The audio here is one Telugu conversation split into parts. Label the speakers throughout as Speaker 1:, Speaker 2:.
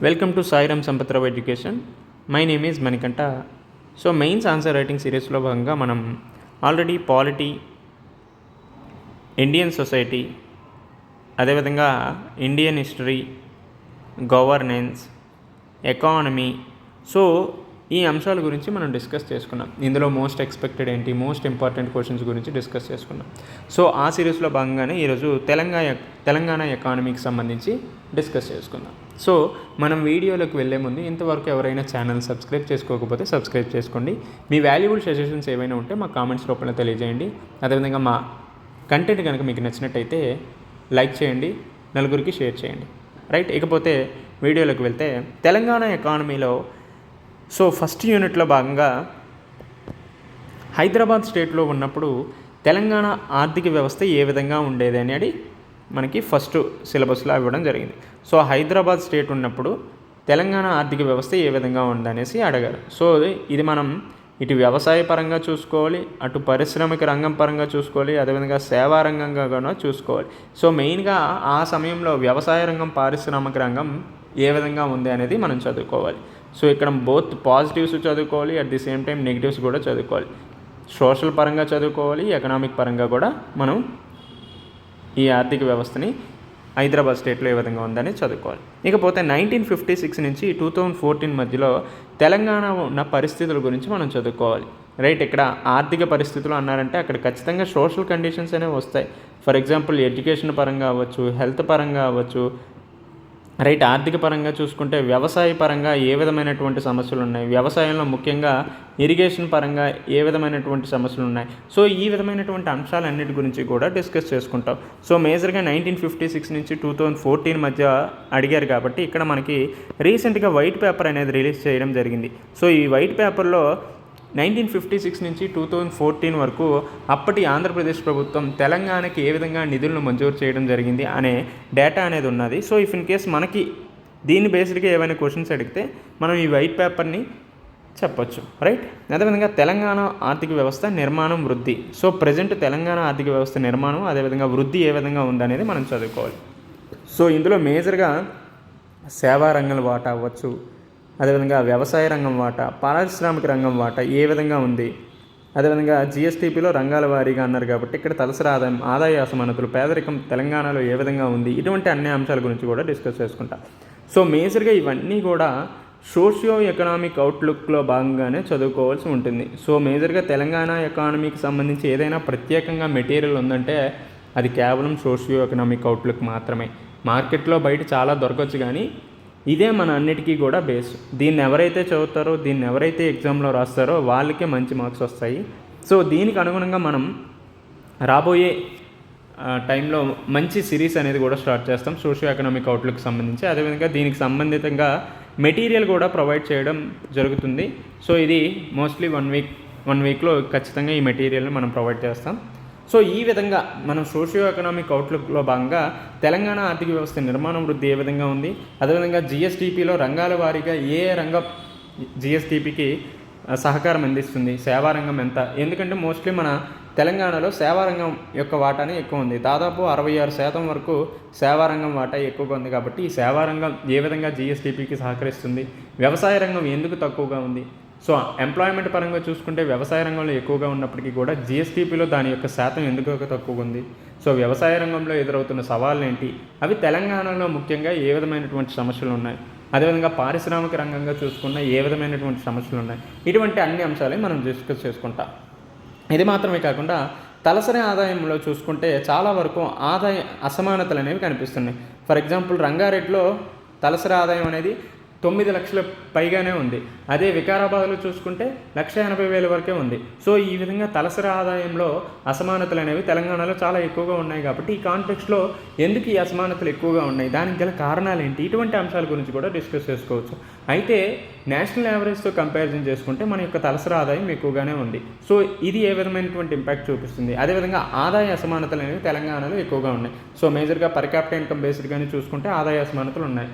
Speaker 1: Welcome to Sairam Sampathrao education my name is Manikanta so mains answer writing సిరీస్లో భాగంగా మనం ఆల్రెడీ పాలిటీ ఇండియన్ సొసైటీ అదేవిధంగా Indian history governance economy so ఈ అంశాల గురించి మనం డిస్కస్ చేసుకున్నాం. ఇందులో మోస్ట్ ఎక్స్పెక్టెడ్ ఏంటి మోస్ట్ ఇంపార్టెంట్ క్వశ్చన్స్ గురించి డిస్కస్ చేసుకున్నాం. సో ఆ సిరీస్లో భాగంగానే ఈరోజు తెలంగాణ తెలంగాణ ఎకానమీకి సంబంధించి డిస్కస్ చేసుకుందాం. సో మనం వీడియోలోకి వెళ్ళే ముందు ఇంతవరకు ఎవరైనా ఛానల్ సబ్స్క్రైబ్ చేసుకోకపోతే సబ్స్క్రైబ్ చేసుకోండి. మీ వాల్యుబుల్ సజెషన్స్ ఏవైనా ఉంటే మా కామెంట్స్ రూపంలో తెలియజేయండి. అదేవిధంగా మా కంటెంట్ కనుక మీకు నచ్చినట్టయితే లైక్ చేయండి నలుగురికి షేర్ చేయండి. రైట్ ఇకపోతే వీడియోలోకి వెళ్తే తెలంగాణ ఎకానమీలో సో ఫస్ట్ యూనిట్లో భాగంగా హైదరాబాద్ స్టేట్లో ఉన్నప్పుడు తెలంగాణ ఆర్థిక వ్యవస్థ ఏ విధంగా ఉండేది అనేది మనకి ఫస్ట్ సిలబస్లో ఇవ్వడం జరిగింది. సో హైదరాబాద్ స్టేట్ ఉన్నప్పుడు తెలంగాణ ఆర్థిక వ్యవస్థ ఏ విధంగా ఉందనేసి అడగారు. సో ఇది మనం ఇటు వ్యవసాయ పరంగా చూసుకోవాలి అటు పరిశ్రమిక రంగం పరంగా చూసుకోవాలి అదేవిధంగా సేవా రంగంగా కూడా చూసుకోవాలి. సో మెయిన్గా ఆ సమయంలో వ్యవసాయ రంగం పారిశ్రామిక రంగం ఏ విధంగా ఉంది అనేది మనం చదువుకోవాలి. సో ఇక్కడ బోత్ పాజిటివ్స్ చదువుకోవాలి at the same time negatives కూడా చదువుకోవాలి. సోషల్ పరంగా చదువుకోవాలి ఎకనామిక్ పరంగా కూడా మనం ఈ ఆర్థిక వ్యవస్థని హైదరాబాద్ స్టేట్లో ఏ విధంగా ఉందని చదువుకోవాలి. ఇకపోతే నైన్టీన్ ఫిఫ్టీ సిక్స్ నుంచి టూ థౌజండ్ ఫోర్టీన్ మధ్యలో తెలంగాణ ఉన్న పరిస్థితుల గురించి మనం చదువుకోవాలి. రైట్ ఇక్కడ ఆర్థిక పరిస్థితులు అన్నారంటే అక్కడ ఖచ్చితంగా సోషల్ కండిషన్స్ అనేవి వస్తాయి. ఫర్ ఎగ్జాంపుల్ ఎడ్యుకేషన్ పరంగా అవ్వచ్చు హెల్త్ పరంగా అవ్వచ్చు రైట్ ఆర్థిక పరంగా చూసుకుంటే వ్యవసాయ పరంగా ఏ విధమైనటువంటి సమస్యలు ఉన్నాయి? వ్యవసాయంలో ముఖ్యంగా ఇరిగేషన్ పరంగా ఏ విధమైనటువంటి సమస్యలు ఉన్నాయి? సో ఈ విధమైనటువంటి అంశాలన్నిటి గురించి కూడా డిస్కస్ చేసుకుంటాం. సో మేజర్గా నైన్టీన్ ఫిఫ్టీ సిక్స్ నుంచి టూ థౌజండ్ ఫోర్టీన్ మధ్య అడిగారు కాబట్టి ఇక్కడ మనకి రీసెంట్గా వైట్ పేపర్ అనేది రిలీజ్ చేయడం జరిగింది. సో ఈ వైట్ పేపర్లో నైన్టీన్ ఫిఫ్టీ సిక్స్ నుంచి టూ థౌజండ్ ఫోర్టీన్ వరకు అప్పటి ఆంధ్రప్రదేశ్ ప్రభుత్వం తెలంగాణకి ఏ విధంగా నిధులను మంజూరు చేయడం జరిగింది అనే డేటా అనేది ఉన్నది. సో ఇఫ్ ఇన్ కేస్ మనకి దీన్ని బేస్డ్గా ఏమైనా క్వశ్చన్స్ అడిగితే మనం ఈ వైట్ పేపర్ని చెప్పొచ్చు. రైట్? అదేవిధంగా తెలంగాణ ఆర్థిక వ్యవస్థ నిర్మాణం వృద్ధి. సో ప్రజెంట్ తెలంగాణ ఆర్థిక వ్యవస్థ నిర్మాణం అదేవిధంగా వృద్ధి ఏ విధంగా ఉందనేది మనం చదువుకోవాలి. సో ఇందులో మేజర్గా సేవా రంగం వాటా అవ్వచ్చు అదేవిధంగా వ్యవసాయ రంగం వాటా పారిశ్రామిక రంగం వాటా ఏ విధంగా ఉంది? అదేవిధంగా జిఎస్టీపీలో రంగాల వారీగా అన్నారు కాబట్టి ఇక్కడ తలసరి ఆదాయం ఆదాయ అసమానతలు పేదరికం తెలంగాణలో ఏ విధంగా ఉంది? ఇటువంటి అన్ని అంశాల గురించి కూడా డిస్కస్ చేసుకుంటాం. సో మేజర్గా ఇవన్నీ కూడా సోషియో ఎకనామిక్ అవుట్లుక్లో భాగంగానే చదువుకోవాల్సి ఉంటుంది. సో మేజర్గా తెలంగాణ ఎకానమీకి సంబంధించి ఏదైనా ప్రత్యేకంగా మెటీరియల్ ఉందంటే అది కేవలం సోషియో ఎకనామిక్ అవుట్లుక్ మాత్రమే. మార్కెట్లో బయట చాలా దొరకవచ్చు కానీ ఇదే మన అన్నిటికీ కూడా బేస్ దీన్ని ఎవరైతే చదువుతారో దీన్ని ఎవరైతే ఎగ్జామ్లో రాస్తారో వాళ్ళకే మంచి మార్క్స్ వస్తాయి. సో దీనికి అనుగుణంగా మనం రాబోయే టైంలో మంచి సిరీస్ అనేది కూడా స్టార్ట్ చేస్తాం. సోషియో ఎకనామిక్ అవుట్లుక్ సంబంధించి. అదేవిధంగా దీనికి సంబంధితంగా మెటీరియల్ కూడా ప్రొవైడ్ చేయడం జరుగుతుంది. సో ఇది మోస్ట్లీ వన్ వీక్ వన్ వీక్లో ఖచ్చితంగా ఈ మెటీరియల్ని మనం ప్రొవైడ్ చేస్తాం. సో ఈ విధంగా మనం సోషియో ఎకనామిక్ అవుట్లుక్లో భాగంగా తెలంగాణ ఆర్థిక వ్యవస్థ నిర్మాణం వృద్ధి ఏ విధంగా ఉంది అదేవిధంగా జిఎస్టీపీలో రంగాల వారీగా ఏ రంగం జిఎస్టీపీకి సహకారం అందిస్తుంది సేవారంగం ఎంత? ఎందుకంటే మోస్ట్లీ మన తెలంగాణలో సేవారంగం యొక్క వాటానే ఎక్కువ ఉంది. దాదాపు అరవై ఆరు శాతం వరకు సేవారంగం వాటా ఎక్కువగా ఉంది కాబట్టి ఈ సేవారంగం ఏ విధంగా జీఎస్టీపీకి సహకరిస్తుంది వ్యవసాయ రంగం ఎందుకు తక్కువగా ఉంది సో ఎంప్లాయ్మెంట్ పరంగా చూసుకుంటే వ్యవసాయ రంగంలో ఎక్కువగా ఉన్నప్పటికీ కూడా జిఎస్టీపీలో దాని యొక్క శాతం ఎందుకు తక్కువగా ఉంది? సో వ్యవసాయ రంగంలో ఎదురవుతున్న సవాళ్ళు ఏంటి అవి తెలంగాణలో ముఖ్యంగా ఏ విధమైనటువంటి సమస్యలు ఉన్నాయి? అదేవిధంగా పారిశ్రామిక రంగంగా చూసుకున్న ఏ విధమైనటువంటి సమస్యలు ఉన్నాయి? ఇటువంటి అన్ని అంశాలే మనం డిస్కస్ చేసుకుంటాం. ఇది మాత్రమే కాకుండా తలసరి ఆదాయంలో చూసుకుంటే చాలా వరకు ఆదాయ అసమానతలు అనేవి కనిపిస్తున్నాయి. ఫర్ ఎగ్జాంపుల్ రంగారెడ్డిలో తలసరి ఆదాయం అనేది తొమ్మిది లక్షల పైగానే ఉంది. అదే వికారాబాద్లో చూసుకుంటే లక్ష ఎనభై వేల వరకే ఉంది. సో ఈ విధంగా తలసరి ఆదాయంలో అసమానతలు అనేవి తెలంగాణలో చాలా ఎక్కువగా ఉన్నాయి కాబట్టి ఈ కాంటెక్స్లో ఎందుకు ఈ అసమానతలు ఎక్కువగా ఉన్నాయి? దానికి గల కారణాలు ఏంటి? ఇటువంటి అంశాల గురించి కూడా డిస్కస్ చేసుకోవచ్చు. అయితే నేషనల్ యావరేజ్తో కంపారిజన్ చేసుకుంటే మన యొక్క తలసరి ఆదాయం ఎక్కువగానే ఉంది. సో ఇది ఏ విధమైనటువంటి ఇంపాక్ట్ చూపిస్తుంది? అదేవిధంగా ఆదాయ అసమానతలు అనేవి తెలంగాణలో ఎక్కువగా ఉన్నాయి. సో మేజర్గా పర్ క్యాపిటల్ ఇన్కమ్ బేస్డ్గానే చూసుకుంటే ఆదాయ అసమానతలు ఉన్నాయి.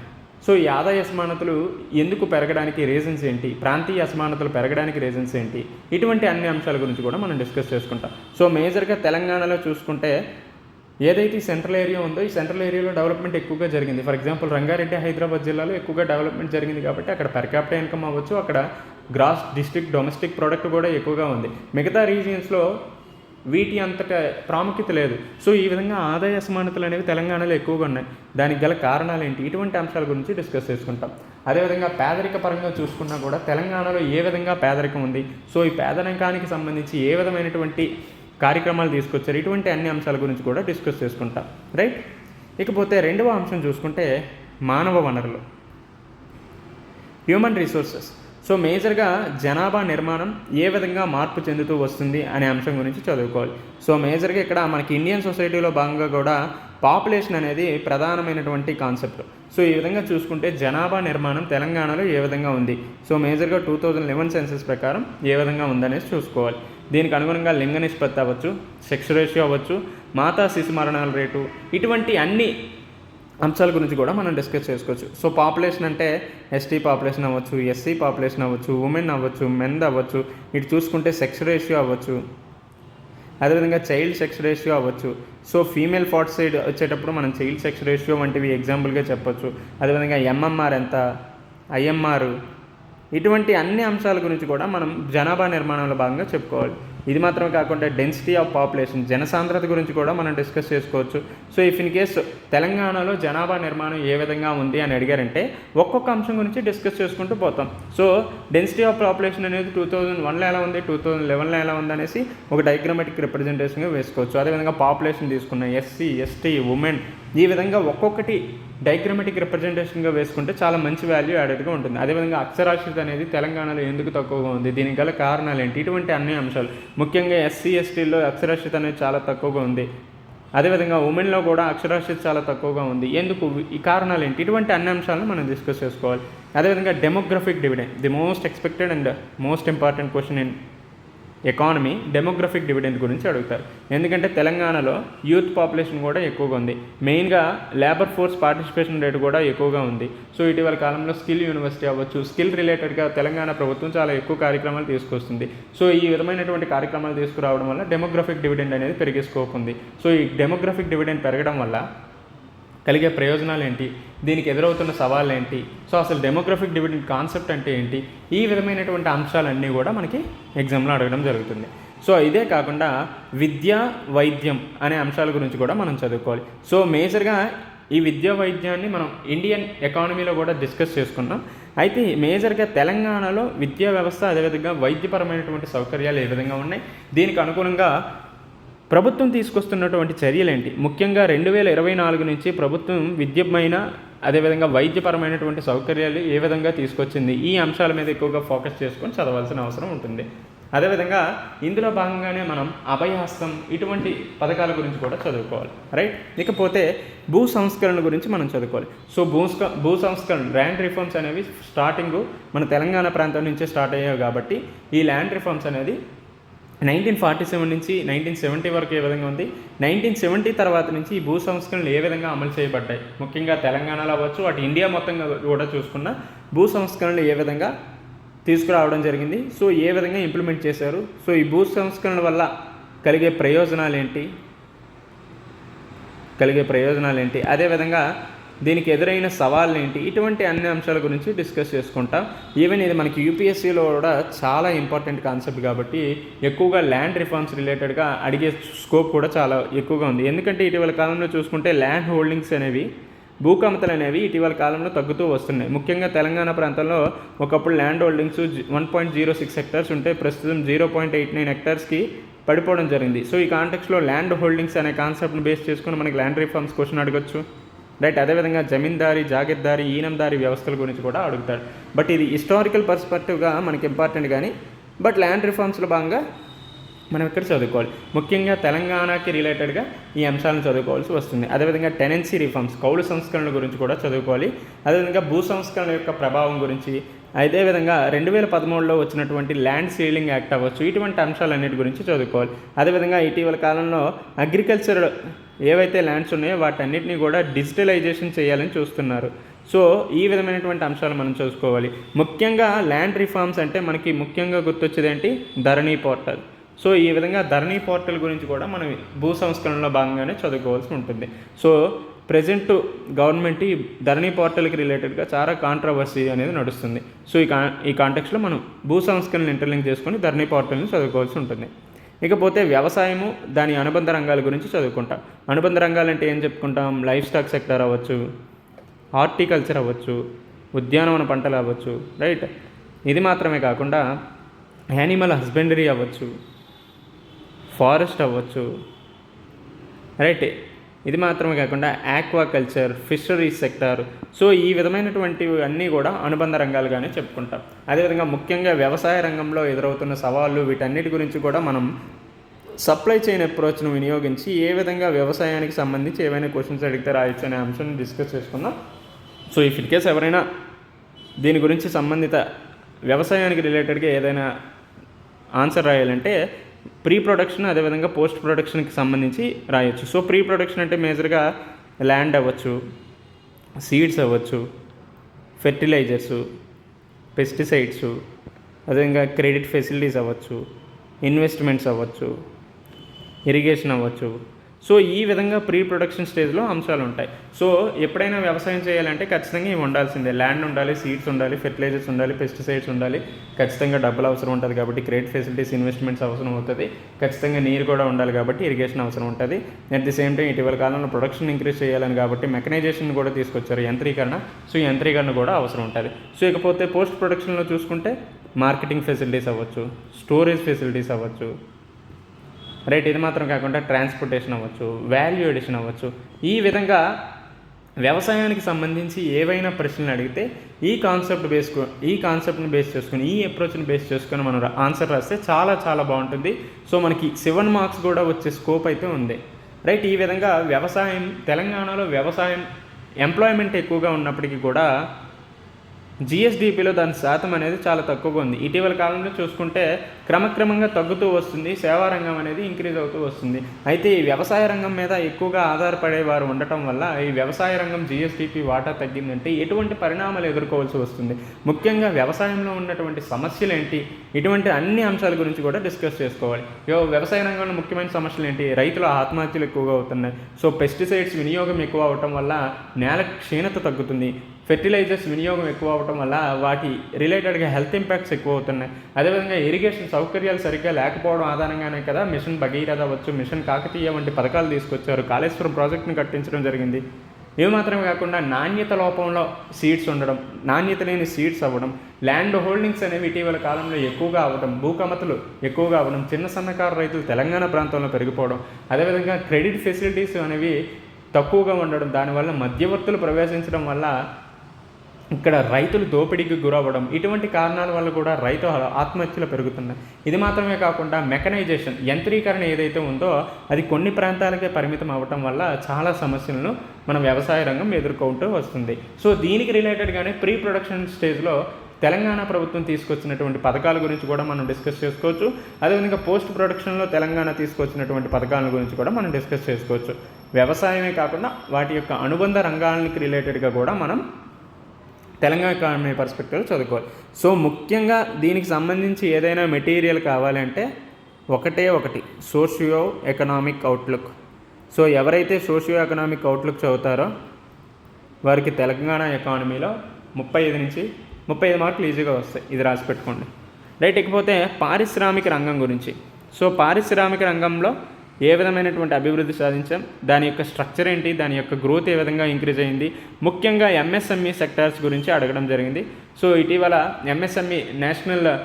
Speaker 1: సో ఈ ఆదాయ అసమానతలు ఎందుకు పెరగడానికి రీజన్స్ ఏంటి? ప్రాంతీయ అసమానతలు పెరగడానికి రీజన్స్ ఏంటి? ఇటువంటి అన్ని అంశాల గురించి కూడా మనం డిస్కస్ చేసుకుంటాం. సో మేజర్గా తెలంగాణలో చూసుకుంటే ఏదైతే ఈ సెంట్రల్ ఏరియా ఉందో ఈ సెంట్రల్ ఏరియాలో డెవలప్మెంట్ ఎక్కువగా జరిగింది. ఫర్ ఎగ్జాంపుల్ రంగారెడ్డి హైదరాబాద్ జిల్లాలో ఎక్కువగా డెవలప్మెంట్ జరిగింది కాబట్టి అక్కడ పర్ క్యాపిటల్ ఇన్కమ్ అవ్వచ్చు అక్కడ గ్రాస్ డిస్ట్రిక్ట్ డొమెస్టిక్ ప్రోడక్ట్ కూడా ఎక్కువగా ఉంది. మిగతా రీజియన్స్లో వీటి అంతట ప్రాముఖ్యత లేదు. సో ఈ విధంగా ఆదాయ అసమానతలు అనేవి తెలంగాణలో ఎక్కువగా ఉన్నాయి. దానికి గల కారణాలు ఏంటి? ఇటువంటి అంశాల గురించి డిస్కస్ చేసుకుంటాం. అదేవిధంగా పేదరిక పరంగా చూసుకున్నా కూడా తెలంగాణలో ఏ విధంగా పేదరికం ఉంది? సో ఈ పేదరికానికి సంబంధించి ఏ విధమైనటువంటి కార్యక్రమాలు తీసుకొచ్చారు? ఇటువంటి అన్ని అంశాల గురించి కూడా డిస్కస్ చేసుకుంటాం. రైట్? ఇకపోతే రెండవ అంశం చూసుకుంటే మానవ వనరులు. Human resources. సో మేజర్గా జనాభా నిర్మాణం ఏ విధంగా మార్పు చెందుతూ వస్తుంది అనే అంశం గురించి చదువుకోవాలి. సో మేజర్గా ఇక్కడ మనకి ఇండియన్ సొసైటీలో భాగంగా కూడా పాపులేషన్ అనేది ప్రధానమైనటువంటి కాన్సెప్ట్. సో ఈ విధంగా చూసుకుంటే జనాభా నిర్మాణం తెలంగాణలో ఏ విధంగా ఉంది? సో మేజర్గా టూ థౌజండ్ లెవెన్ సెన్సెస్ ప్రకారం ఏ విధంగా ఉందనేసి చూసుకోవాలి. దీనికి అనుగుణంగా లింగ నిష్పత్తి అవ్వచ్చు సెక్స్ రేషియో అవ్వచ్చు మాతా శిశు మరణాల రేటు ఇటువంటి అన్ని అంశాల గురించి కూడా మనం డిస్కస్ చేసుకోవచ్చు. సో పాపులేషన్ అంటే ఎస్టీ పాపులేషన్ అవ్వచ్చు ఎస్సీ పాపులేషన్ అవ్వచ్చు ఉమెన్ అవ్వచ్చు మెన్ అవ్వచ్చు ఇటు చూసుకుంటే సెక్స్ రేషియో అవ్వచ్చు. అదేవిధంగా చైల్డ్ సెక్స్ రేషియో అవ్వచ్చు. సో ఫీమేల్ ఫార్ట్ సైడ్ వచ్చేటప్పుడు మనం చైల్డ్ సెక్స్ రేషియో వంటివి ఎగ్జాంపుల్గా చెప్పొచ్చు. అదేవిధంగా ఎంఎంఆర్ ఎంత ఐఎంఆర్ ఇటువంటి అన్ని అంశాల గురించి కూడా మనం జనాభా నిర్మాణంలో భాగంగా చెప్పుకోవాలి. ఇది మాత్రమే కాకుండా డెన్సిటీ ఆఫ్ పాపులేషన్ జనసాంద్రత గురించి కూడా మనం డిస్కస్ చేసుకోవచ్చు. సో ఇఫ్ ఇన్ కేస్ తెలంగాణలో జనాభా నిర్మాణం ఏ విధంగా ఉంది అని అడిగారంటే ఒక్కొక్క అంశం గురించి డిస్కస్ చేసుకుంటూ పోతాం. సో డెన్సిటీ ఆఫ్ పాపులేషన్ అనేది టూ థౌజండ్ వన్లో ఎలా ఉంది టూ థౌజండ్ లెవెన్లో ఎలా ఉంది అనేసి ఒక డయాగ్రమాటిక్ రిప్రజెంటేషన్గా వేసుకోవచ్చు. అదేవిధంగా పాపులేషన్ తీసుకున్న ఎస్సీ ఎస్టీ ఉమెన్ ఈ విధంగా ఒక్కొక్కటి డైగ్రమెటిక్ రిప్రజెంటేషన్గా వేసుకుంటే చాలా మంచి వాల్యూ యాడెడ్గా ఉంటుంది. అదేవిధంగా అక్షరాస్యత అనేది తెలంగాణలో ఎందుకు తక్కువగా ఉంది? దీనికి గల కారణాలు ఏంటి ఇటువంటి అన్ని అంశాలు. ముఖ్యంగా ఎస్సీ ఎస్టీలో అక్షరాస్యత అనేది చాలా తక్కువగా ఉంది. అదేవిధంగా ఉమెన్లో కూడా అక్షరాస్యత చాలా తక్కువగా ఉంది. ఎందుకు? ఈ కారణాలు ఏంటి ఇటువంటి అన్ని అంశాలను మనం డిస్కస్ చేసుకోవాలి. అదేవిధంగా demographic dividend. The most expected and most important question in economy demographic dividend గురించి అడుగుతారు. ఎందుకంటే తెలంగాణలో యూత్ పాపులేషన్ కూడా ఎక్కువగా ఉంది. మెయిన్గా లేబర్ ఫోర్స్ పార్టిసిపేషన్ రేట్ కూడా ఎక్కువగా ఉంది. సో ఇటీవల కాలంలో స్కిల్ యూనివర్సిటీ అవ్వచ్చు స్కిల్ రిలేటెడ్గా తెలంగాణ ప్రభుత్వం చాలా ఎక్కువ కార్యక్రమాలు తీసుకొస్తుంది. సో ఈ విధమైనటువంటి కార్యక్రమాలు తీసుకురావడం వల్ల డెమోగ్రఫిక్ డివిడెండ్ అనేది పెరిగేసుకోకుంది ఉంది. సో ఈ డెమోగ్రఫిక్ డివిడెండ్ పెరగడం వల్ల కలిగే ప్రయోజనాలు ఏంటి దీనికి ఎదురవుతున్న సవాళ్ళు ఏంటి సో అసలు డెమోగ్రఫిక్ డివిడెండ్ కాన్సెప్ట్ అంటే ఏంటి? ఈ విధమైనటువంటి అంశాలన్నీ కూడా మనకి ఎగ్జామ్లో అడగడం జరుగుతుంది. సో ఇదే కాకుండా విద్య వైద్యం అనే అంశాల గురించి కూడా మనం చదువుకోవాలి. సో మేజర్గా ఈ విద్యా వైద్యాన్ని మనం ఇండియన్ ఎకానమీలో కూడా డిస్కస్ చేసుకున్నాం. అయితే మేజర్గా తెలంగాణలో విద్యా వ్యవస్థ అదేవిధంగా వైద్యపరమైనటువంటి సౌకర్యాలు ఏ విధంగా ఉన్నాయి? దీనికి అనుగుణంగా ప్రభుత్వం తీసుకొస్తున్నటువంటి చర్యలేంటి? ముఖ్యంగా రెండు వేల ఇరవై నాలుగు నుంచి ప్రభుత్వం విద్యమైన అదేవిధంగా వైద్యపరమైనటువంటి సౌకర్యాలు ఏ విధంగా తీసుకొచ్చింది? ఈ అంశాల మీద ఎక్కువగా ఫోకస్ చేసుకొని చదవాల్సిన అవసరం ఉంటుంది. అదేవిధంగా ఇందులో భాగంగానే మనం అభయహస్తం ఇటువంటి పథకాల గురించి కూడా చదువుకోవాలి రైట్? ఇకపోతే భూ సంస్కరణ గురించి మనం చదువుకోవాలి. సో భూ భూ సంస్కరణ ల్యాండ్ రిఫార్మ్స్ అనేవి స్టార్టింగ్ మన తెలంగాణ ప్రాంతం నుంచే స్టార్ట్ అయ్యాయి కాబట్టి ఈ ల్యాండ్ రిఫార్మ్స్ అనేది నైన్టీన్ ఫార్టీ సెవెన్ నుంచి నైన్టీన్ సెవెంటీ వరకు ఏ విధంగా ఉంది? నైన్టీన్ సెవెంటీ తర్వాత నుంచి ఈ భూ సంస్కరణలు ఏ విధంగా అమలు చేయబడ్డాయి? ముఖ్యంగా తెలంగాణలో అవ్వచ్చు అటు ఇండియా మొత్తంగా కూడా చూసుకున్న భూ సంస్కరణలు ఏ విధంగా తీసుకురావడం జరిగింది? సో ఏ విధంగా ఇంప్లిమెంట్ చేశారు? సో ఈ భూ సంస్కరణల వల్ల కలిగే ప్రయోజనాలు ఏంటి కలిగే ప్రయోజనాలు ఏంటి అదేవిధంగా దీనికి ఎదురైన సవాళ్ళు ఏంటి ఇటువంటి అన్ని అంశాల గురించి డిస్కస్ చేసుకుంటాం. ఈవెన్ ఇది మనకి యూపీఎస్సీలో కూడా చాలా ఇంపార్టెంట్ కాన్సెప్ట్ కాబట్టి ఎక్కువగా ల్యాండ్ రిఫార్మ్స్ రిలేటెడ్గా అడిగే స్కోప్ కూడా చాలా ఎక్కువగా ఉంది. ఎందుకంటే ఇటీవల కాలంలో చూసుకుంటే ల్యాండ్ హోల్డింగ్స్ అనేవి భూకమతలు అనేవి ఇటీవల కాలంలో తగ్గుతూ వస్తున్నాయి. ముఖ్యంగా తెలంగాణ ప్రాంతంలో ఒకప్పుడు land holdings one point zero six hectares ఉంటే ప్రస్తుతం జీరో పాయింట్ ఎయిట్ నైన్ హెక్టార్స్కి పడిపోవడం జరిగింది. సో ఈ కాంటెక్స్లో ల్యాండ్ హోల్డింగ్స్ అనే కాన్సెప్ట్ని బేస్ చేసుకుని మనకి ల్యాండ్ రిఫార్మ్స్ క్వశ్చన్ అడగచ్చు. రైట్ అదేవిధంగా జమీందారీ జాగిర్దారీ ఈనందారీ వ్యవస్థల గురించి కూడా అడుగుతాడు. బట్ ఇది హిస్టారికల్ పర్స్పెక్టివ్గా మనకి ఇంపార్టెంట్ కానీ బట్ ల్యాండ్ రిఫార్మ్స్లో భాగంగా మనం ఇక్కడ చదువుకోవాలి. ముఖ్యంగా తెలంగాణకి రిలేటెడ్గా ఈ అంశాలను చదువుకోవాల్సి వస్తుంది. అదేవిధంగా టెనెన్సీ రిఫార్మ్స్ కౌలు సంస్కరణల గురించి కూడా చదువుకోవాలి. అదేవిధంగా భూ సంస్కరణ యొక్క ప్రభావం గురించి అదే విధంగా రెండు వేల పదమూడులో వచ్చినటువంటి ల్యాండ్ సీలింగ్ యాక్ట్ అవ్వచ్చు. ఇటువంటి అంశాలన్నిటి గురించి చదువుకోవాలి. అదేవిధంగా ఇటీవల కాలంలో అగ్రికల్చర్ ఏవైతే ల్యాండ్స్ ఉన్నాయో వాటన్నిటిని కూడా డిజిటలైజేషన్ చేయాలని చూస్తున్నారు. సో ఈ విధమైనటువంటి అంశాలు మనం చూసుకోవాలి ముఖ్యంగా ల్యాండ్ రిఫార్మ్స్ అంటే మనకి ముఖ్యంగా గుర్తొచ్చేది ఏంటి ధరణి పోర్టల్. సో ఈ విధంగా ధరణి పోర్టల్ గురించి కూడా మనం భూ సంస్కరణలో భాగంగానే చదువుకోవాల్సి ఉంటుంది. సో ప్రజెంట్ గవర్నమెంట్ ఈ ధరణి పోర్టల్కి రిలేటెడ్గా చాలా కాంట్రవర్సీ అనేది నడుస్తుంది. సో ఈ కా ఈ కాంటెక్స్లో మనం భూ సంస్కరణలు ఇంటర్లింక్ చేసుకొని ధరణి పోర్టల్ని చదువుకోవాల్సి ఉంటుంది. ఇకపోతే వ్యవసాయము దాని అనుబంధ రంగాల గురించి చదువుకుంటాం. అనుబంధ రంగాలు అంటే ఏం చెప్పుకుంటాం? లైఫ్ స్టాక్ సెక్టర్ అవ్వచ్చు హార్టికల్చర్ అవ్వచ్చు ఉద్యానవన పంటలు అవ్వచ్చు రైట్? ఇది మాత్రమే కాకుండా యానిమల్ హస్బెండరీ అవ్వచ్చు ఫారెస్ట్ అవ్వచ్చు రైట్? ఇది మాత్రమే కాకుండా ఆక్వాకల్చర్ ఫిషరీస్ సెక్టార్ సో ఈ విధమైనటువంటివి అన్నీ కూడా అనుబంధ రంగాలుగానే చెప్పుకుంటాం. అదేవిధంగా ముఖ్యంగా వ్యవసాయ రంగంలో ఎదురవుతున్న సవాళ్ళు వీటన్నిటి గురించి కూడా మనం సప్లై చైన్ అప్రోచ్ను వినియోగించి ఏ విధంగా వ్యవసాయానికి సంబంధించి ఏవైనా క్వశ్చన్స్ అడిగితే రాయొచ్చు అనే అంశాన్ని డిస్కస్ చేసుకుందాం. సో ఇఫ్ ఇన్ కేస్ ఎవరైనా దీని గురించి సంబంధిత వ్యవసాయానికి రిలేటెడ్గా ఏదైనా ఆన్సర్ రాయాలంటే ప్రీ ప్రొడక్షన్ అదేవిధంగా పోస్ట్ ప్రొడక్షన్కి సంబంధించి రాయొచ్చు. సో ప్రీ ప్రొడక్షన్ అంటే మేజర్గా ల్యాండ్ అవ్వచ్చు సీడ్స్ అవ్వచ్చు ఫెర్టిలైజర్సు పెస్టిసైడ్స్ అదేవిధంగా క్రెడిట్ ఫెసిలిటీస్ అవ్వచ్చు ఇన్వెస్ట్మెంట్స్ అవ్వచ్చు ఇరిగేషన్ అవ్వచ్చు సో ఈ విధంగా ప్రీ ప్రొడక్షన్ స్టేజ్లో అంశాలు ఉంటాయి సో ఎప్పుడైనా వ్యవసాయం చేయాలంటే ఖచ్చితంగా ఇవి ఉండాల్సిందే. ల్యాండ్ ఉండాలి సీడ్స్ ఉండాలి ఫెర్టిలైజర్స్ ఉండాలి పెస్టిసైడ్స్ ఉండాలి. ఖచ్చితంగా డబ్బులు అవసరం ఉంటుంది కాబట్టి క్రెడిట్ ఫెసిలిటీస్ ఇన్వెస్ట్మెంట్స్ అవసరం అవుతుంది. ఖచ్చితంగా నీరు కూడా ఉండాలి కాబట్టి ఇరిగేషన్ అవసరం ఉంటుంది. అట్ ది సేమ్ టైం ఇటీవల కాలంలో ప్రొడక్షన్ ఇంక్రీజ్ చేయాలని కాబట్టి మెకనైజేషన్ కూడా తీసుకొచ్చారు యంత్రీకరణ. సో యంత్రీకరణ కూడా అవసరం ఉంటుంది. సో ఇకపోతే పోస్ట్ ప్రొడక్షన్లో చూసుకుంటే మార్కెటింగ్ ఫెసిలిటీస్ అవ్వచ్చు స్టోరేజ్ ఫెసిలిటీస్ అవ్వచ్చు రైట్ ఇది మాత్రం కాకుండా ట్రాన్స్పోర్టేషన్ అవ్వచ్చు వాల్యూ ఎడిషన్ అవ్వచ్చు. ఈ విధంగా వ్యవసాయానికి సంబంధించి ఏవైనా ప్రశ్నలు అడిగితే ఈ కాన్సెప్ట్ బేస్కో ఈ కాన్సెప్ట్ని బేస్ చేసుకుని ఈ అప్రోచ్ని బేస్ చేసుకుని మనం ఆన్సర్ రాస్తే చాలా చాలా బాగుంటుంది. సో మనకి సెవెన్ మార్క్స్ కూడా వచ్చే స్కోప్ అయితే ఉంది. రైట్ ఈ విధంగా వ్యవసాయం తెలంగాణలో వ్యవసాయం ఎంప్లాయ్మెంట్ ఎక్కువగా ఉన్నప్పటికీ కూడా జిఎస్డిపిలో దాని శాతం అనేది చాలా తక్కువగా ఉంది. ఇటీవల కాలంలో చూసుకుంటే క్రమక్రమంగా తగ్గుతూ వస్తుంది సేవా రంగం అనేది ఇంక్రీజ్ అవుతూ వస్తుంది. అయితే ఈ వ్యవసాయ రంగం మీద ఎక్కువగా ఆధారపడే వారు ఉండటం వల్ల ఈ వ్యవసాయ రంగం జిఎస్టిపి వాటా తగ్గిందంటే ఎటువంటి పరిణామాలు ఎదుర్కోవాల్సి వస్తుంది. ముఖ్యంగా వ్యవసాయంలో ఉన్నటువంటి సమస్యలు ఏంటి? ఇటువంటి అన్ని అంశాల గురించి కూడా డిస్కస్ చేసుకోవాలి. యో వ్యవసాయ రంగంలో ముఖ్యమైన సమస్యలు ఏంటి? రైతుల ఆత్మహత్యలు ఎక్కువగా అవుతున్నాయి. సో పెస్టిసైడ్స్ వినియోగం ఎక్కువ అవటం వల్ల నేల క్షీణత తగ్గుతుంది. ఫెర్టిలైజర్స్ వినియోగం ఎక్కువ అవటం వల్ల వాటి రిలేటెడ్గా హెల్త్ ఇంపాక్ట్స్ ఎక్కువ అవుతున్నాయి. అదేవిధంగా ఇరిగేషన్ సౌకర్యాలు సరిగ్గా లేకపోవడం ఆధారంగానే కదా మిషన్ భగీరథ అవ్వచ్చు మిషన్ కాకతీయ వంటి పథకాలు తీసుకొచ్చారు. కాళేశ్వరం ప్రాజెక్టును కట్టించడం జరిగింది. ఇవి మాత్రమే కాకుండా నాణ్యత లోపంలో సీడ్స్ ఉండడం నాణ్యత లేని సీడ్స్ అవ్వడం ల్యాండ్ హోల్డింగ్స్ అనేవి ఇటీవల కాలంలో ఎక్కువగా అవ్వడం భూకమతలు ఎక్కువగా అవ్వడం చిన్న సన్నకారు రైతులు తెలంగాణ ప్రాంతంలో పెరిగిపోవడం అదేవిధంగా క్రెడిట్ ఫెసిలిటీస్ అనేవి తక్కువగా ఉండడం దానివల్ల మధ్యవర్తులు ప్రవేశించడం వల్ల ఇక్కడ రైతులు దోపిడీకి గురవ్వడం ఇటువంటి కారణాల వల్ల కూడా రైతు ఆత్మహత్యలు పెరుగుతున్నాయి. ఇది మాత్రమే కాకుండా మెకనైజేషన్ యంత్రీకరణ ఏదైతే ఉందో అది కొన్ని ప్రాంతాలకే పరిమితం అవ్వటం వల్ల చాలా సమస్యలను మన వ్యవసాయ రంగం ఎదుర్కొంటూ వస్తుంది. సో దీనికి రిలేటెడ్గానే ప్రీ ప్రొడక్షన్ స్టేజ్లో తెలంగాణ ప్రభుత్వం తీసుకొచ్చినటువంటి పథకాల గురించి కూడా మనం డిస్కస్ చేసుకోవచ్చు. అదేవిధంగా పోస్ట్ ప్రొడక్షన్లో తెలంగాణ తీసుకొచ్చినటువంటి పథకాల గురించి కూడా మనం డిస్కస్ చేసుకోవచ్చు. వ్యవసాయమే కాకుండా వాటి యొక్క అనుబంధ రంగాలకి రిలేటెడ్గా కూడా మనం తెలంగాణ ఎకానమీ పర్స్పెక్టివ్ చదువుకోవాలి. సో ముఖ్యంగా దీనికి సంబంధించి ఏదైనా మెటీరియల్ కావాలంటే ఒకటే ఒకటి సోషియో ఎకనామిక్ అవుట్లుక్ సో ఎవరైతే సోషియో ఎకనామిక్ అవుట్లుక్ చదువుతారో వారికి తెలంగాణ ఎకానమీలో ముప్పై ఐదు నుంచి ముప్పై ఐదు మార్కులు ఈజీగా వస్తాయి. ఇది రాసి పెట్టుకోండి. రైట్ ఇకపోతే పారిశ్రామిక రంగం గురించి. సో పారిశ్రామిక రంగంలో ఏ విధమైనటువంటి అభివృద్ధి సాధించాం? దాని యొక్క స్ట్రక్చర్ ఏంటి? దాని యొక్క గ్రోత్ ఏ విధంగా ఇంక్రీజ్ అయింది? ముఖ్యంగా ఎంఎస్ఎంఈ సెక్టార్స్ గురించి అడగడం జరిగింది. సో ఇటీవల ఎంఎస్ఎంఈ నేషనల్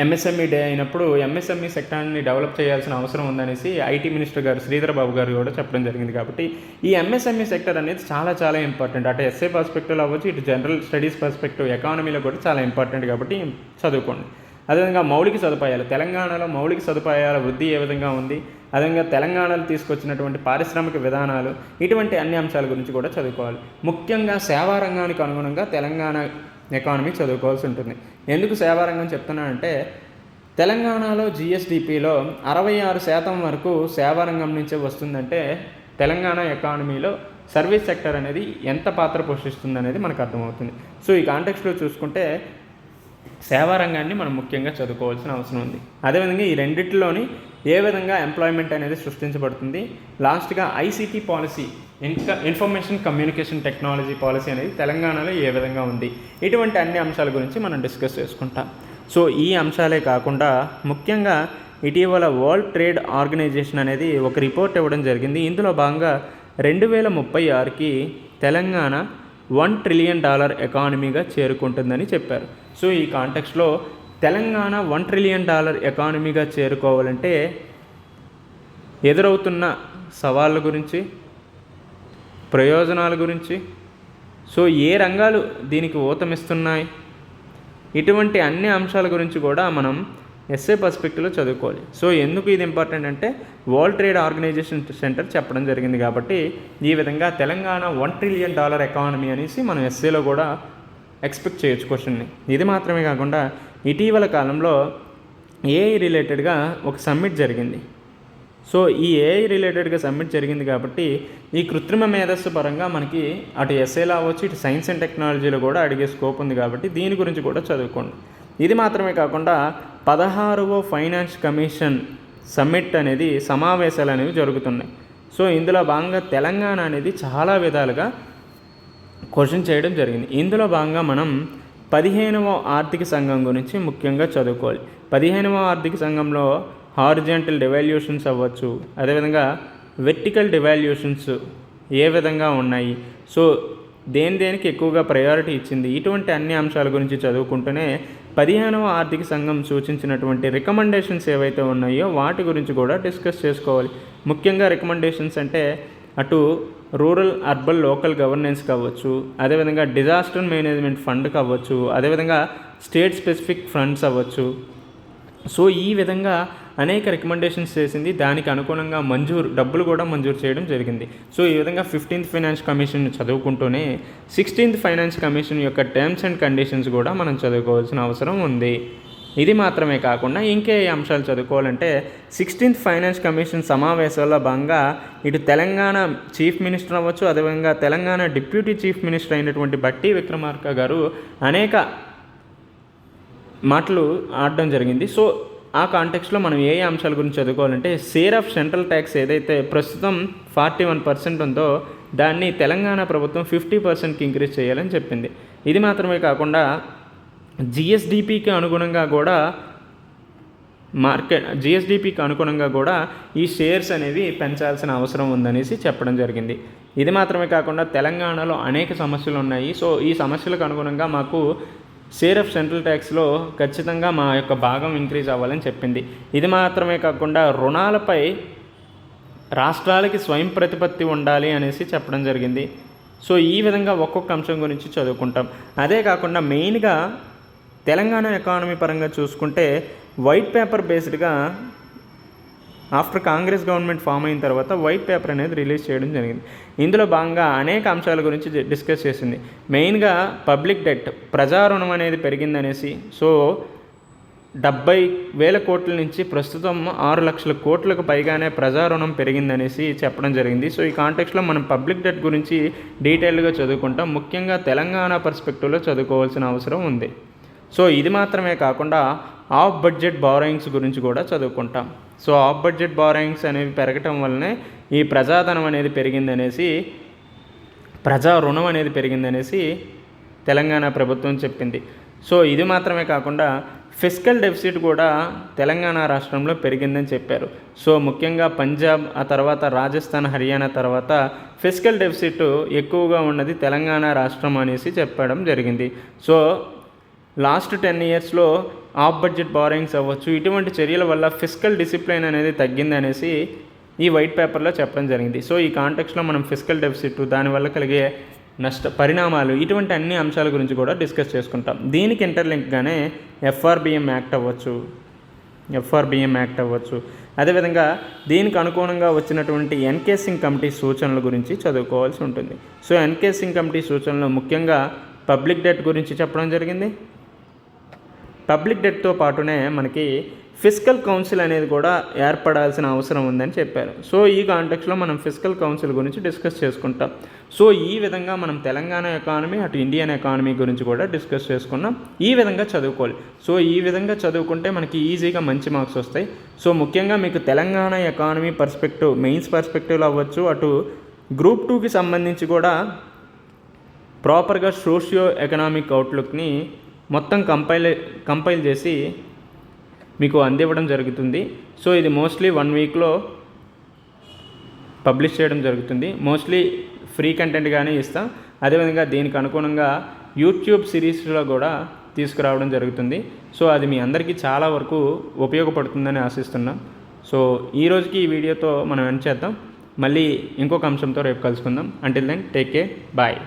Speaker 1: ఎంఎస్ఎంఈ డే అయినప్పుడు ఎంఎస్ఎంఈ సెక్టార్ని డెవలప్ చేయాల్సిన అవసరం ఉందనేసి ఐటీ మినిస్టర్ గారు శ్రీధర్ బాబు గారు కూడా చెప్పడం జరిగింది కాబట్టి ఈ ఎంఎస్ఎంఈ సెక్టర్ అనేది చాలా చాలా ఇంపార్టెంట్. అటు ఎస్ఏ పర్స్పెక్టివ్ అవ్వచ్చు ఇటు జనరల్ స్టడీస్ పర్స్పెక్టివ్ ఎకానమీలో కూడా చాలా ఇంపార్టెంట్ కాబట్టి చదువుకోండి. అదేవిధంగా మౌలిక సదుపాయాలు తెలంగాణలో మౌలిక సదుపాయాల వృద్ధి ఏ విధంగా ఉంది అదేవిధంగా తెలంగాణలో తీసుకొచ్చినటువంటి పారిశ్రామిక విధానాలు ఇటువంటి అన్ని అంశాల గురించి కూడా చదువుకోవాలి. ముఖ్యంగా సేవా రంగానికి అనుగుణంగా తెలంగాణ ఎకానమీ చదువుకోవాల్సి ఉంటుంది. ఎందుకు సేవా రంగం చెప్తున్నానంటే తెలంగాణలో జిఎస్డిపిలో అరవై ఆరు శాతం వరకు సేవా రంగం నుంచే వస్తుందంటే తెలంగాణ ఎకానమీలో సర్వీస్ సెక్టర్ అనేది ఎంత పాత్ర పోషిస్తుంది అనేది మనకు అర్థమవుతుంది. సో ఈ కాంటెక్స్లో చూసుకుంటే సేవారంగాన్ని మనం ముఖ్యంగా చదువుకోవాల్సిన అవసరం ఉంది. అదేవిధంగా ఈ రెండిటిలోని ఏ విధంగా ఎంప్లాయ్మెంట్ అనేది సృష్టించబడుతుంది? లాస్ట్గా ఐసీటీ పాలసీ ఇన్క ఇన్ఫర్మేషన్ కమ్యూనికేషన్ టెక్నాలజీ పాలసీ అనేది తెలంగాణలో ఏ విధంగా ఉంది? ఇటువంటి అన్ని అంశాల గురించి మనం డిస్కస్ చేసుకుంటాం. సో ఈ అంశాలే కాకుండా ముఖ్యంగా ఇటీవల వరల్డ్ ట్రేడ్ ఆర్గనైజేషన్ అనేది ఒక రిపోర్ట్ ఇవ్వడం జరిగింది. ఇందులో భాగంగా రెండు వేల ముప్పై ఆరుకి తెలంగాణ వన్ ట్రిలియన్ డాలర్ ఎకానమీగా చేరుకుంటుందని చెప్పారు. సో ఈ కాంటెక్స్లో తెలంగాణ వన్ ట్రిలియన్ డాలర్ ఎకానమీగా చేరుకోవాలంటే ఎదురవుతున్న సవాళ్ళ గురించి ప్రయోజనాల గురించి సో ఏ రంగాలు దీనికి ఊతమిస్తున్నాయి ఇటువంటి అన్ని అంశాల గురించి కూడా మనం ఎస్ఏ పర్స్పెక్టివ్లో చదువుకోవాలి. సో ఎందుకు ఇది ఇంపార్టెంట్ అంటే వరల్డ్ ట్రేడ్ ఆర్గనైజేషన్ సెంటర్ చెప్పడం జరిగింది కాబట్టి ఈ విధంగా Telangana one trillion dollar economy అనేసి మనం ఎస్ఏలో కూడా ఎక్స్పెక్ట్ చేయొచ్చు క్వశ్చన్ని. ఇది మాత్రమే కాకుండా ఇటీవల కాలంలో ఏఐ రిలేటెడ్గా ఒక సమ్మిట్ జరిగింది. సో ఈ ఏఐ రిలేటెడ్గా సబ్మిట్ జరిగింది కాబట్టి ఈ కృత్రిమ మేధస్సు పరంగా మనకి అటు ఎస్ఏలో అవ్వచ్చు ఇటు సైన్స్ అండ్ టెక్నాలజీలో కూడా అడిగే స్కోప్ ఉంది కాబట్టి దీని గురించి కూడా చదువుకోండి. ఇది మాత్రమే కాకుండా పదహారవ ఫైనాన్స్ కమిషన్ సమ్మిట్ అనేది సమావేశాలు అనేవి జరుగుతున్నాయి. సో ఇందులో భాగంగా తెలంగాణ అనేది చాలా విధాలుగా క్వశ్చన్ చేయడం జరిగింది. ఇందులో భాగంగా మనం పదిహేనవ ఆర్థిక సంఘం గురించి ముఖ్యంగా చదువుకోవాలి. పదిహేనవ ఆర్థిక సంఘంలో హారిజెంటల్ డివాల్యూషన్స్ అవ్వచ్చు అదేవిధంగా వెర్టికల్ డివాల్యూషన్స్ ఏ విధంగా ఉన్నాయి. సో దేని దేనికి ఎక్కువగా ప్రయారిటీ ఇచ్చింది? ఇటువంటి అన్ని అంశాల గురించి చదువుకుంటూనే పదిహేనవ ఆర్థిక సంఘం సూచించినటువంటి రికమెండేషన్స్ ఏవైతే ఉన్నాయో వాటి గురించి కూడా డిస్కస్ చేసుకోవాలి. ముఖ్యంగా రికమెండేషన్స్ అంటే అటు రూరల్ అర్బన్ లోకల్ గవర్నెన్స్ కావచ్చు అదేవిధంగా డిజాస్టర్ మేనేజ్మెంట్ ఫండ్ కావచ్చు అదేవిధంగా స్టేట్ స్పెసిఫిక్ ఫండ్స్ అవ్వచ్చు. సో ఈ విధంగా అనేక రికమెండేషన్స్ చేసింది. దానికి అనుగుణంగా మంజూరు డబ్బులు కూడా మంజూరు చేయడం జరిగింది. సో ఈ విధంగా ఫిఫ్టీన్త్ ఫైనాన్స్ కమిషన్ చదువుకుంటూనే సిక్స్టీన్త్ ఫైనాన్స్ కమిషన్ యొక్క టర్మ్స్ అండ్ కండిషన్స్ కూడా మనం చదువుకోవాల్సిన అవసరం ఉంది. ఇది మాత్రమే కాకుండా ఇంకే అంశాలు చదువుకోవాలంటే సిక్స్టీన్త్ ఫైనాన్స్ కమిషన్ సమావేశాల్లో భాగంగా ఇటు తెలంగాణ చీఫ్ మినిస్టర్ అవ్వచ్చు అదేవిధంగా తెలంగాణ డిప్యూటీ చీఫ్ మినిస్టర్ అయినటువంటి బట్టి విక్రమార్క గారు అనేక మాటలు ఆడడం జరిగింది. సో ఆ కాంటెక్స్లో మనం ఏ అంశాల గురించి చదువుకోవాలంటే షేర్ ఆఫ్ సెంట్రల్ ట్యాక్స్ ఏదైతే ప్రస్తుతం ఫార్టీ వన్ పర్సెంట్ ఉందో దాన్ని తెలంగాణ ప్రభుత్వం ఫిఫ్టీ పర్సెంట్కి ఇంక్రీజ్ చేయాలని చెప్పింది. ఇది మాత్రమే కాకుండా జిఎస్డిపికి అనుగుణంగా కూడా మార్కెట్ జిఎస్డిపికి అనుగుణంగా కూడా ఈ షేర్స్ అనేవి పెంచాల్సిన అవసరం ఉందనేసి చెప్పడం జరిగింది. ఇది మాత్రమే కాకుండా తెలంగాణలో అనేక సమస్యలు ఉన్నాయి. సో ఈ సమస్యలకు అనుగుణంగా మాకు సీరఫ్ సెంట్రల్ ట్యాక్స్లో ఖచ్చితంగా మా యొక్క భాగం ఇంక్రీజ్ అవ్వాలని చెప్పింది. ఇది మాత్రమే కాకుండా రుణాలపై రాష్ట్రాలకి స్వయం ప్రతిపత్తి ఉండాలి అనేసి చెప్పడం జరిగింది. సో ఈ విధంగా ఒక్కొక్క అంశం గురించి చదువుకుంటాం. అదే కాకుండా మెయిన్గా తెలంగాణ ఎకానమీ పరంగా చూసుకుంటే వైట్ పేపర్ బేస్డ్గా ఆఫ్టర్ కాంగ్రెస్ గవర్నమెంట్ ఫామ్ అయిన తర్వాత వైట్ పేపర్ అనేది రిలీజ్ చేయడం జరిగింది. ఇందులో భాగంగా అనేక అంశాల గురించి డిస్కస్ చేసింది. మెయిన్గా పబ్లిక్ డెట్ ప్రజా రుణం అనేది పెరిగిందనేసి సో డెబ్బై వేల కోట్ల నుంచి ప్రస్తుతం ఆరు లక్షల కోట్లకు పైగానే ప్రజా రుణం పెరిగిందనేసి చెప్పడం జరిగింది. సో ఈ కాంటెక్స్లో మనం పబ్లిక్ డెట్ గురించి డీటెయిల్గా చదువుకుంటాం. ముఖ్యంగా తెలంగాణ పర్స్పెక్టివ్లో చదువుకోవాల్సిన అవసరం ఉంది. సో ఇది మాత్రమే కాకుండా ఆఫ్ బడ్జెట్ బారోయింగ్స్ గురించి కూడా చదువుకుంటాం. సో ఆఫ్ బడ్జెట్ బారోయింగ్స్ అనేవి పెరగటం వల్లనే ఈ ప్రజాధనం అనేది పెరిగిందనేసి ప్రజా రుణం అనేది పెరిగిందనేసి తెలంగాణ ప్రభుత్వం చెప్పింది. సో ఇది మాత్రమే కాకుండా ఫిజికల్ డెఫిసిట్ కూడా తెలంగాణ రాష్ట్రంలో పెరిగిందని చెప్పారు. సో ముఖ్యంగా పంజాబ్ ఆ తర్వాత రాజస్థాన్ హర్యానా తర్వాత ఫిజికల్ డెఫిసిట్ ఎక్కువగా ఉన్నది తెలంగాణ రాష్ట్రం అనేసి చెప్పడం జరిగింది. సో లాస్ట్ టెన్ ఇయర్స్లో ఆఫ్ బడ్జెట్ బారోయింగ్స్ అవ్వచ్చు. ఇటువంటి చర్యల వల్ల ఫిజికల్ డిసిప్లిన్ అనేది తగ్గింది అనేసి ఈ వైట్ పేపర్లో చెప్పడం జరిగింది. సో ఈ కాంటెక్స్లో మనం ఫిజికల్ డెఫిసిట్ దానివల్ల కలిగే నష్ట పరిణామాలు ఇటువంటి అన్ని అంశాల గురించి కూడా డిస్కస్ చేసుకుంటాం. దీనికి ఇంటర్లింక్గానే ఎఫ్ఆర్బిఎం యాక్ట్ అవ్వచ్చు. ఎఫ్ఆర్బిఎం యాక్ట్ అవ్వచ్చు. అదేవిధంగా దీనికి అనుగుణంగా వచ్చినటువంటి ఎన్కే సింగ్ కమిటీ సూచనల గురించి చదువుకోవాల్సి ఉంటుంది. సో ఎన్కే సింగ్ కమిటీ సూచనలు ముఖ్యంగా పబ్లిక్ డెట్ గురించి చెప్పడం జరిగింది. పబ్లిక్ డెట్తో పాటునే మనకి ఫిజికల్ కౌన్సిల్ అనేది కూడా ఏర్పడాల్సిన అవసరం ఉందని చెప్పారు. సో ఈ కాంటెక్స్లో మనం ఫిజికల్ కౌన్సిల్ గురించి డిస్కస్ చేసుకుంటాం. సో ఈ విధంగా మనం తెలంగాణ ఎకానమీ అటు ఇండియన్ ఎకానమీ గురించి కూడా డిస్కస్ చేసుకున్నాం. ఈ విధంగా చదువుకోవాలి. సో ఈ విధంగా చదువుకుంటే మనకి ఈజీగా మంచి మార్క్స్ వస్తాయి. సో ముఖ్యంగా మీకు తెలంగాణ ఎకానమీ పర్స్పెక్టివ్ మెయిన్స్ పర్స్పెక్టివ్లో అవ్వచ్చు. అటు గ్రూప్ టూకి సంబంధించి కూడా ప్రాపర్గా సోషియో ఎకనామిక్ అవుట్లుక్ని మొత్తం కంపైల్ కంపైల్ చేసి మీకు అందివ్వడం జరుగుతుంది. సో ఇది మోస్ట్లీ వన్ వీక్లో పబ్లిష్ చేయడం జరుగుతుంది. మోస్ట్లీ ఫ్రీ కంటెంట్గానే ఇస్తాం. అదేవిధంగా దీనికి అనుగుణంగా యూట్యూబ్ సిరీస్లో కూడా తీసుకురావడం జరుగుతుంది. సో అది మీ అందరికీ చాలా వరకు ఉపయోగపడుతుందని ఆశిస్తున్నాం. సో ఈ రోజుకి ఈ వీడియోతో మనం ఎండ్ చేద్దాం. మళ్ళీ ఇంకొక అంశంతో రేపు కలుసుకుందాం. Until then take care bye